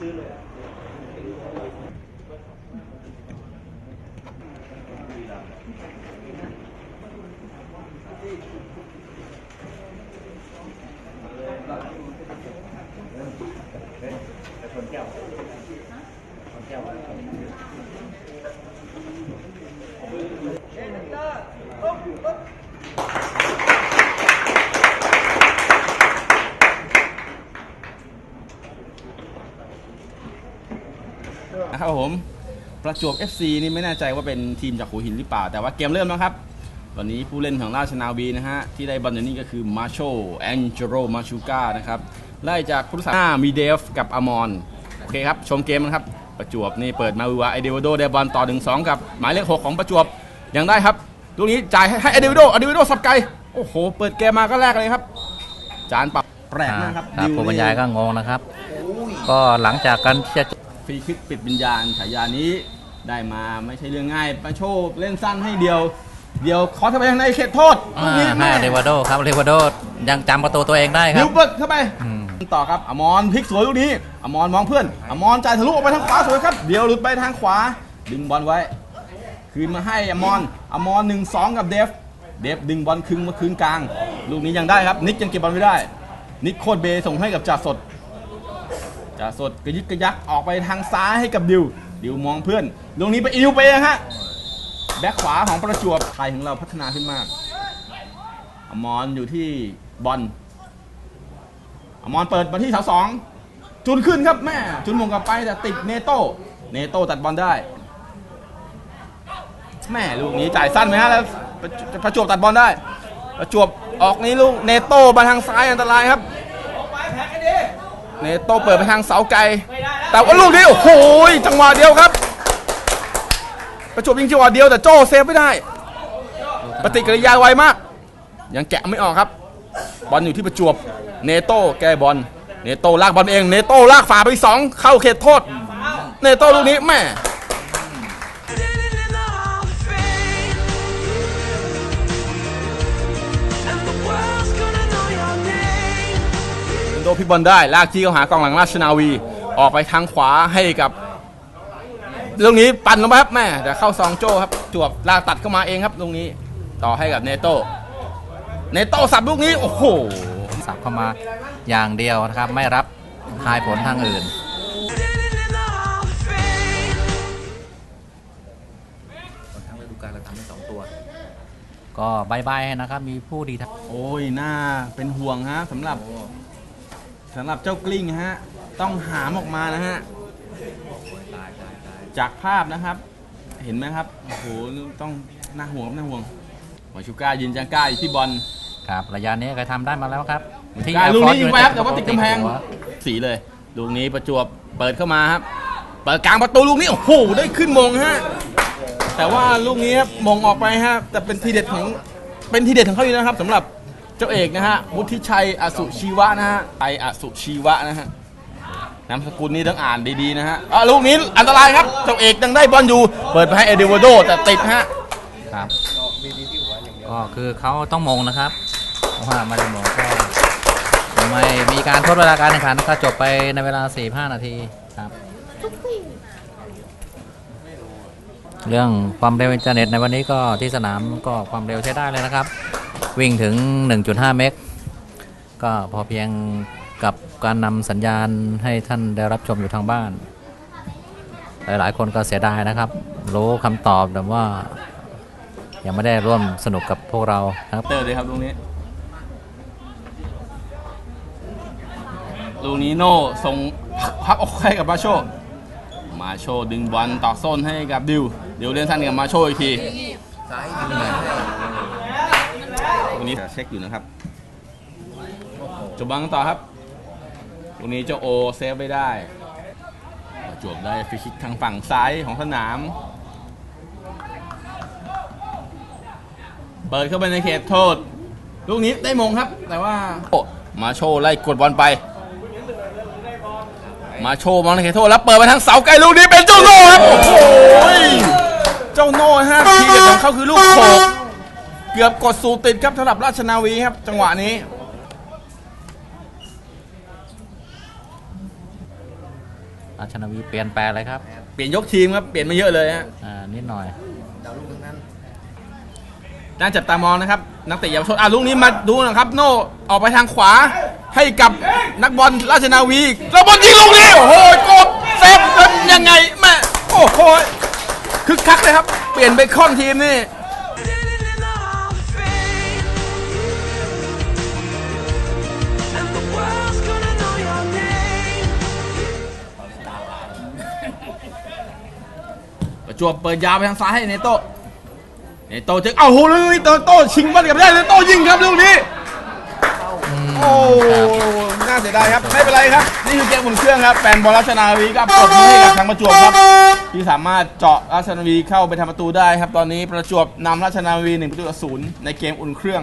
Yeah. นะครับผม ประจวบ FC นี่ไม่แน่ใจว่าเป็นทีมจากหัวหินหรือเปล่า แต่ว่าเกมเริ่มแล้วครับวันนี้ผู้เล่นของราชนาวีนะฮะ ที่ได้บอลอยู่นี่ก็คือมาโชแองเจโรมาชูกานะครับ ไล่จากผู้รักษาหน้ามีเดฟกับอมอน โอเคครับ ชมเกมนะครับ ประจวบนี่เปิดมาวัวไอเดวโดได้บอลต่อ 1-2 กับหมายเลข6ของประจวบ ยังได้ครับลูกนี้จ่ายให้ไอเดวโดไอเดวโดสับไกล โอ้โห เปิดเกมมาก็แรกเลยครับ จานปรับแปลกมากครับครับดิวผู้บรรนี่ยายก็งงนะครับ ก็หลังจากการที่จะ ฟรีคิกปิดวิญญาณฉายานี้ได้มาไม่ใช่เรื่องง่ายมาโชว์เล่นสั้นให้เดียว เดียวขอเข้าไปทางในเขตโทษลูกนี้ให้แม่เรวาโดครับเรวาโดยังจำประตูตัวเองได้ครันิบวเบิร์ดเข้าไป อืม ต่อครับอมรพลิกสวยลูกนี้อมรมองเพื่อนอมรจ่ายทะลุออกไปทางขวาสวยครับ เดียวหลุดไปทางขวา ดึงบอลไว้ คืนมาให้อมรอมรหนึ่งสองกับเดฟ เดฟดึงบอลคืนมาคืนกลาง ลูกนี้ยังได้ครับ นิกยังเก็บบอลไม่ได้ นิกโคตรเบย์ส่งให้กับจ่าสด จ่าสดกระยึกกระยักออกไปทางซ้ายให้กับดิว ดิวมองเพื่อนลูกนี้ไปอิวไปฮะ แบ็คขวาของประจวบไทยของเราพัฒนาขึ้นมาก อมรอยู่ที่บอล อมรเปิดมาที่เสาสอง จุนขึ้นครับแม่ จุนมงกลับไปแต่ติดเนโต้ เนโต้ตัดบอลได้ แม่ลูกนี้จ่ายสั้นไหมฮะแล้วประจประจวบตัดบอลได้ ประจวบออกนี้ลูกเนโต้มาทางซ้ายอันตรายครับ เนโต้เปิดไปทางเสาไกล แต่ว่าลูกนี้โอ้โหจังหวะเดียวครับ ประจวบยิงจังหวะเดียวแต่โจ้เซฟไม่ได้ ปฏิกิริยาไวมาก ยังแกะไม่ออกครับ บอลอยู่ที่ประจวบ เนโต้แก้บอล เนโต้ลากบอลเอง เนโต้ลากฝ่าไปสองเข้าเขตโทษ เนโต้ลูกนี้แม่ เนโต้พลิกบอลได้ ลากจี้เข้าหากองหลังราชนาวี ออกไปทางขวาให้กับลูกนี้ปั่นลงไปครับแม่แต่เข้าซองโจ้ครับจวบลากตัดเข้ามาเองครับลูกนี้ต่อให้กับเนโต้เนโต้สับลูกนี้โอ้โหสับเข้ามาอย่างเดียวนะครับ ไม่รับทายผลทางอื่น Standing in the Hall of Fame. ทั้งฤดูกาลเราทำได้สองตัว ก็บายบายนะครับ มีผู้ดีทักโอ้ยน่าเป็นห่วงฮะสำหรับ สำหรับเจ้ากลิ้งฮะ ต้องหามออกมานะฮะ จากภาพนะครับ เห็นไหมครับ โอ้โห ต้องน่าห่วงครับน่าห่วงมาชูก้ายืนจังก้าอยู่ที่บอลครับระยะนี้เคยทำได้มาแล้วครับกาลูกนี้ยิงแวบแต่ว่าติดกำแพงหัวสีเลย ลูกนี้ประจวบเปิดเข้ามาครับ เปิดกลางประตูลูกนี้ โอ้โห ได้ขึ้นมงฮะ แต่ว่าลูกนี้ครับมงออกไปฮะ แต่เป็นทีเด็ดของ เป็นทีเด็ดของเขาอยู่นะครับสำหรับ เจ้าเอกนะฮะวุฒิชัยอสุชีวะนะฮะไออสุชีวะนะฮะนามสกุลนี้ต้องอ่านดีๆนะฮะอะลูกนี้อันตรายครับ เจ้าเอกยังได้บอลอยู่ เปิดไปให้เอเดวโด แต่ติดฮะครับก็คือเขาต้องมงนะครับเพราะว่าไม่ได้มงก็ไม่มีการทดเวลาการแข่งขันก็จบไปในเวลา 45 นาทีครับ เรื่องความเร็วอินเทอร์เน็ตในวันนี้ก็ที่สนามก็ความเร็วใช้ได้เลยนะครับ วิ่งถึง 1.5 เมกก็พอเพียงกับการนำสัญญาณให้ท่านได้รับชมอยู่ทางบ้าน หลายๆ คนก็เสียดายนะครับ รู้คำตอบแต่ว่า ยังไม่ได้ร่วมสนุกกับพวกเรานะครับเตอร์เลยครับลูกนี้ลูกนี้โน่ส่งพับออกให้กับมาโช มาโชดึงบอลต่อโซนให้กับดิว ดิวเล่นสั้นกับมาโชอีกที นี้เช็คอยู่นะครับจบบังต่อครับลูกนี้เจ้าโอเซฟไม่ได้จวบได้ฟรีคิกทางฝั่งซ้ายของสนาม เปิดเข้าไปในเขตโทษ ลูกนี้ได้มงครับ แต่ว่ามาโชไล่กดบอลไป มาโชมองในเขตโทษแล้วเปิดไปทางเสาไกลลูกนี้เป็นเจ้าโน่ครับ โอ้โห เจ้าโน่ฮะทีเด็ดของเขาคือลูกโขก เกือบกดสูติดครับสำหรับราชนาวีครับ จังหวะนี้อราชนาวีเปลี่ยนแปลงเลยครับเปลี่ยนยกทีมครับ เปลี่ยนมาเยอะเลยฮะอ่านิดหน่อยน่าจับตามองนะครับ นักเตะเยาวชนอะลูกนี้มาดูนะครับ โน่ออกไปทางขวาให้กับนักบอลราชนาวีแล้วบอลยิงลูกนี้โอ้โหโกดเซฟแล้วยังไงแม่โอ้โหคึกคักเลยครับ เปลี่ยนเบคอนทีมนี่ จวบเปิดยาวไปทางซ้ายให้เนโต้เนโต้จะเอาโหเลยเนโต้ชิงบอลกลับได้เนโต้ยิงครับลูกนี้โอ้น่าเสียดายครับไม่เป็นไรครับนี่คือเกมอุ่นเครื่องครับแฟนบอลราชนาวีก็ปรบมือให้กับทางประจวบครับ ที่สามารถเจาะราชนาวีเข้าไปทำประตูได้ครับตอนนี้ประจวบนำราชนาวี1ประตูต่อศูนย์ในเกมอุ่นเครื่อง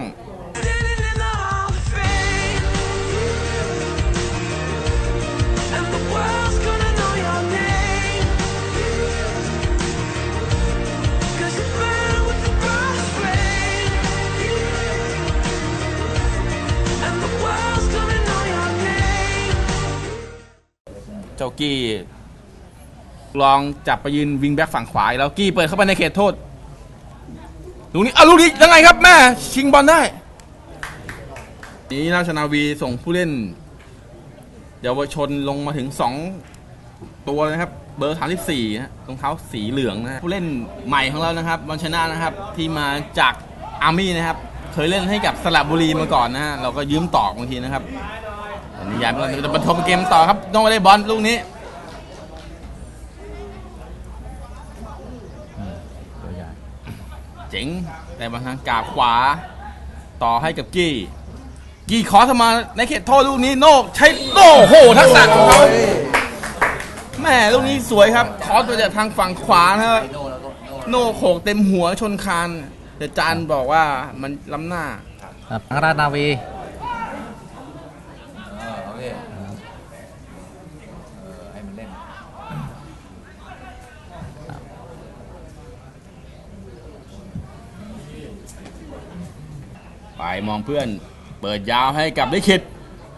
เจ้ากี้ ลองจับไปยืนวิงแบ็กฝั่งขวาอีกแล้วกี้เปิดเข้าไปในเขตโทษลูกนี้อะลูกนี้ยังไงครับแม่ ชิงบอลได้ นี่ราชนาวีส่งผู้เล่น เยาวชนลงมาถึง2ตัวนะครับ เบอร์34นะรองเท้าสีเหลืองนะฮะผู้เล่นใหม่ของเรานะครับวันชนะนะครับ ที่มาจากอาร์มี่นะครับ เคยเล่นให้กับสระบุรีมาก่อนนะฮะเราก็ยืมต่อบางทีนะครับ นี่ย้ายมาจะมาทบเกมต่อครับต้องไปได้บอลลูกนี้ตัวใหญ่เจ๋งแต่บางทางกาบขวา ต่อให้กับกี้ กี้ขอสมาในเขตโทษลูกนี้โนกใช้โอ้โหทักษะของเขาแม่ลูกนี้สวยครับขอตัวจากทางฝั่งขวานะครับโนกโขกเต็มหัวชนคานแต่จานบอกว่ามันล้ำหน้าครับทางราชนาวี มองเพื่อน เปิดยาวให้กับลิขิต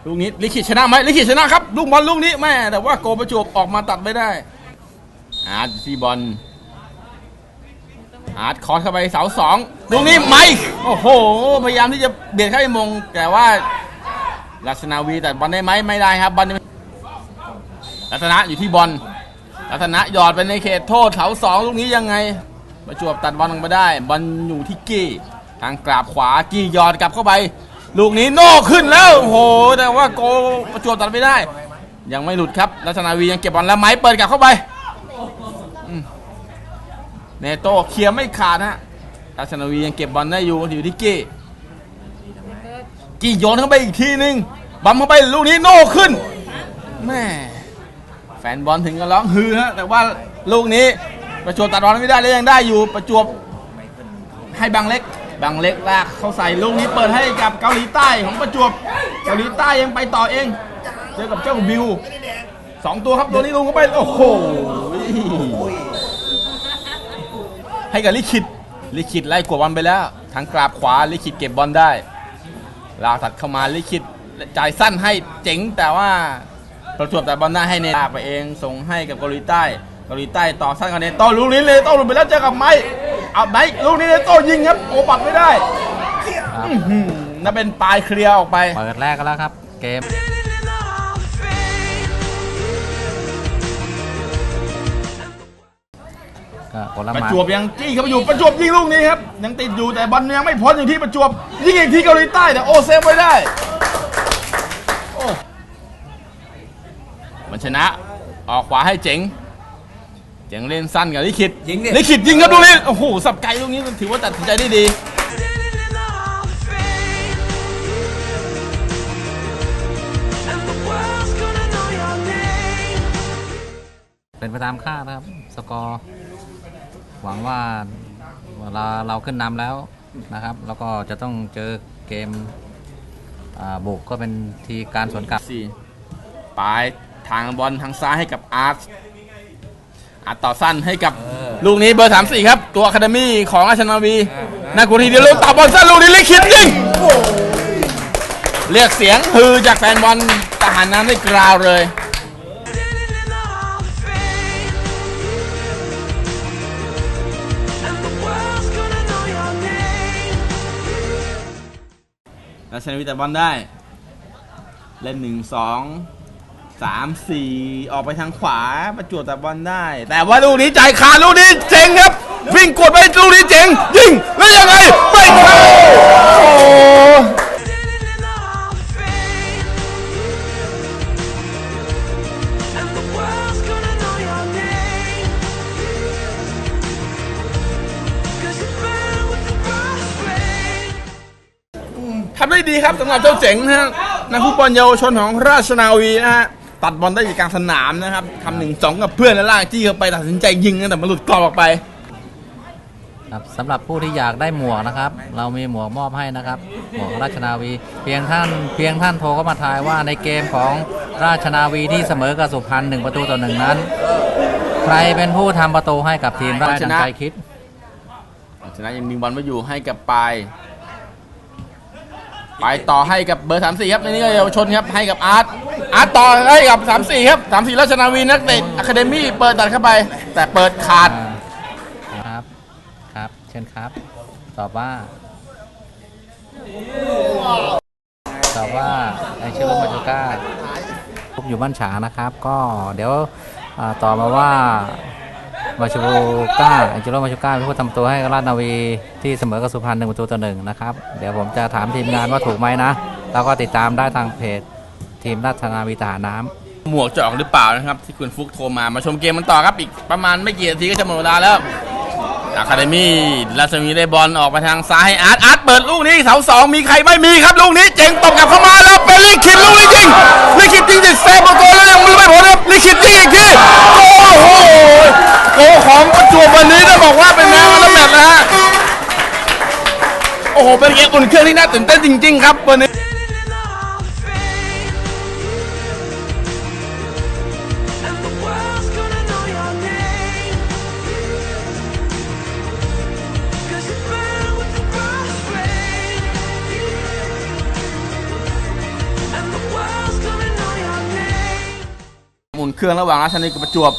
ลูกนี้ลิขิตชนะไหมลิขิตชนะครับ ลูกบอลลูกนี้แม่แต่ว่าโกประจวบออกมาตัดไม่ได้ อาร์ตซีบอลอาร์ตคอร์สเข้าไปเสาสองลูกนี้ไมค์โอ้โห พยายามที่จะเบียดเข้าไปมง แต่ว่าลัษนาวีแต่บอลได้ไหมไม่ได้ครับบอลรัตนะอยู่ที่บอลรัตนะหยอดไปในเขตโทษเสาสองลูกนี้ยังไง ประจวบตัดบอลลงมาได้บอลอยู่ที่กี้ ทางกราบขวากี้ยอดกลับเข้าไป ลูกนี้โน่ขึ้นแล้วโอ้โหแต่ว่าโกประจวบตัดไม่ได้ ยังไม่หลุดครับรัชนาวียังเก็บบอลแล้วไม้เปิดกลับเข้าไปเนโต้เคลียร์ไม่ขาดฮะรัชนาวียังเก็บบอลได้อยู่อยู่ที่กี้กี้โยนเข้าไปอีกทีนึงบัมเข้าไปลูกนี้โน่ขึ้นแม่แฟนบอลถึงกับร้องฮือฮะแต่ว่าลูกนี้ประจวบตัดบอลไม่ได้แล้วยังได้อยู่ประจวบให้บางเล็ก บางเล็กลากเข้าใส่ลูกนี้เปิดให้กับเกาหลีใต้ของประจวบเกาหลีใต้ยังไปต่อเอง เจอกับเจ้าบิวสองตัวครับตัวนี้ลงเข้าไปโอ้โหให้กับลิขิตลิขิตไล่กวดบอลไปแล้ว ทางกราบขวาลิขิตเก็บบอลได้ ลาวตัดเข้ามาลิขิตจ่ายสั้นให้เจ๋งแต่ว่าประจวบแต่บอลได้ให้เนตาไปเองส่งให้กับเกาหลีใต้เกาหลีใต้ต่อสั้นกับเนโต้ลูกนี้เนโต้หลุดไปแล้วเจอกับไม้ เอาไม้ลูกนี้เนโต้ยิงครับ โอปัดไม่ได้ครับอื้อหือนั่นเป็นปลายเคลียร์ออกไป เปิดแรกกันแล้วครับ เกม Standing in the Hall of Fame. ก็คนละประหมาจวบยังจี้เข้าไปอยู่ประจวบยิงลูกนี้ครับยังติดอยู่แต่บอลยังไม่พ้นอยู่ที่ประจวบยิงอีกที่เกาหลีใต้แต่โอเซฟไว้ได้โอ้มันชนะ ออกขวาให้เจ๋ง เจ๋งเล่นสั้นกับลิขิตยิงดิ ลิขิตยิงครับลูกนี้โอ้โหสับไกลลูกนี้ถือว่าตัดสินใจได้ดี Standing in the Hall of Fame. And the world's gonna know your name. เป็นไปตามคาดนะครับ สกอร์ หวังว่าเวลาเราขึ้นนำแล้วนะครับ แล้วก็จะต้องเจอเกมอ่าบุกก็เป็นทีการสวนกลับ สี่ปลายทางบอลทางซ้ายให้กับอาร์ต อัดต่อสั้นให้กับลูกนี้เบอร์สามสี่ครับ ตัวอะคาเดมี่ของอาชนาวีนักกุทีเดียวลูกตับบอลสั้นลูกนี้ลิขิตยิงเรียกเสียงฮือจากแฟนบอลทหารน้ำได้กราวเลยอาชนาวีแต่บอลได้ เล่นหนึ่งสอง สามสี่ออกไปทางขวาประจวบแต่บอลได้ แต่ว่าลูกนี้ใจขาดลูกนี้เจ๋งครับ วิ่งกดไปลูกนี้เจ๋งยิงแล้วยังไงไม่เข้าโอ้ทำได้ดีครับสำหรับเจ้าเจ๋งนะฮะนักฟุตบอลเยาวชนของราชนาวีนะฮะ ตัดบอลได้อยู่กลางสนามนะครับทำหนึ่งสองกับเพื่อนแล้วลากจี้เข้าไปตัดสินใจยิงนะแต่มันหลุดกรอบออกไป ครับสำหรับผู้ที่อยากได้หมวกนะครับ เรามีหมวกมอบให้นะครับ หมวกราชนาวี เพียงท่านเพียงท่านโทรเข้ามาทายว่าในเกมของราชนาวีที่เสมอกับสุพรรณหนึ่งประตูต่อหนึ่งนั้น ใครเป็นผู้ทำประตูให้กับทีมราชชนานะใจคิด ชนะยังดึงบอลมาอยู่ให้กับปลายไปต่อให้กับเบอร์สามสี่ครับในนี้ก็เยาวชนครับให้กับอาร์ต อาร์ตต่อให้กับสามสี่ครับสามสี่ราชนาวีนักเตะอะคาเดมี่เปิดตัดเข้าไป แต่เปิดขาดครับ ครับ เชิญครับ ตอบว่า ตอบว่าไอเชโรมาจูก้าพบอยู่บ้านฉางนะครับ ก็เดี๋ยวอาต่อมาว่ามาชูก้าไอเชโรมาชูก้าเป็นผู้ทำตัวให้กับราชนาวีที่เสมอกับสุพรรณหนึ่งประตูต่อหนึ่งนะครับ เดี๋ยวผมจะถามทีมงานว่าถูกไหมนะ แล้วก็ติดตามได้ทางเพจ ทีมราชนาวีทหารน้ำหมวกจะออกหรือเปล่านะครับ ที่คุณฟุกโทรมามาชมเกมมันต่อครับ อีกประมาณไม่กี่นาทีก็จะหมดเวลาแล้วอะคาเดมี่ราชนาวีได้บอลออกไปทางซ้ายให้อาร์ตอาร์ตเปิดลูกนี้เสาสองมีใครไม่มีครับลูกนี้เจ๋งตบกลับเข้ามาแล้วเป็นลิขิตลูกนี้จริงลิขิตจริงติดเซฟประตูแล้วยังไม่ผลครับลิขิตจริงอีกทีโอ้โหโกของประจวบวันนี้ต้องบอกว่าเป็นแนวแล้วแบบนะฮะโอ้โหเป็นเกมอุ่นเครื่องที่น่าตื่นเต้นจริง ๆ ครับวันนี้ รื่อง ระหว่างราชนาวีกับประจวบ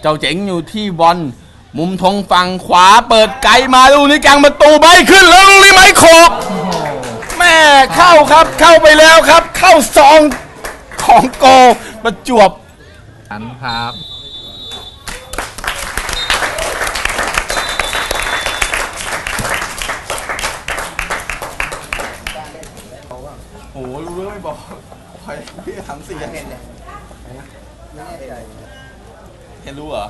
เจ้าเจ๋งอยู่ที่บอลมุมธงฝั่งขวาเปิดไกลมาลูกนี้กลางประตูไม่ขึ้นแล้วลูกนี้ไม่ขอบแม่เข้าครับเข้าไปแล้วครับ เข้าซองของโกประจวบอันครับ โอ้โหรู้เรื่องไม่บอกใครพี่ถามสี่เห็นเนี่ย เห็นรู้เหรอ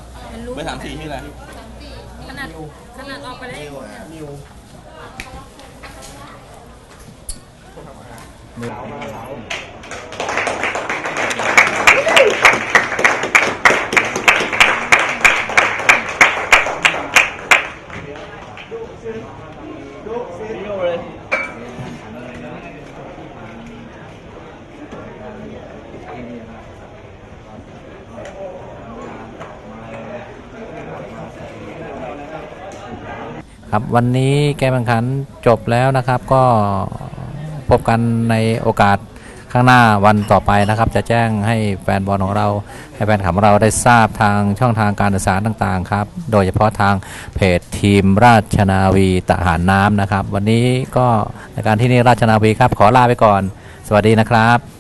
เบอร์ถามสี่ชื่ออะไรขนาดขนาดออกไปได้ ครับวันนี้เกมแข่งขันจบแล้วนะครับ ก็พบกันในโอกาสข้างหน้าวันต่อไปนะครับ จะแจ้งให้แฟนบอลของเรา ให้แฟนคลับของเราได้ทราบทางช่องทางการสื่อสารต่างๆครับ โดยเฉพาะทางเพจทีมราชนาวีทหารน้ำนะครับ วันนี้ก็ในการที่นี่ราชนาวีครับ ขอลาไปก่อน สวัสดีนะครับ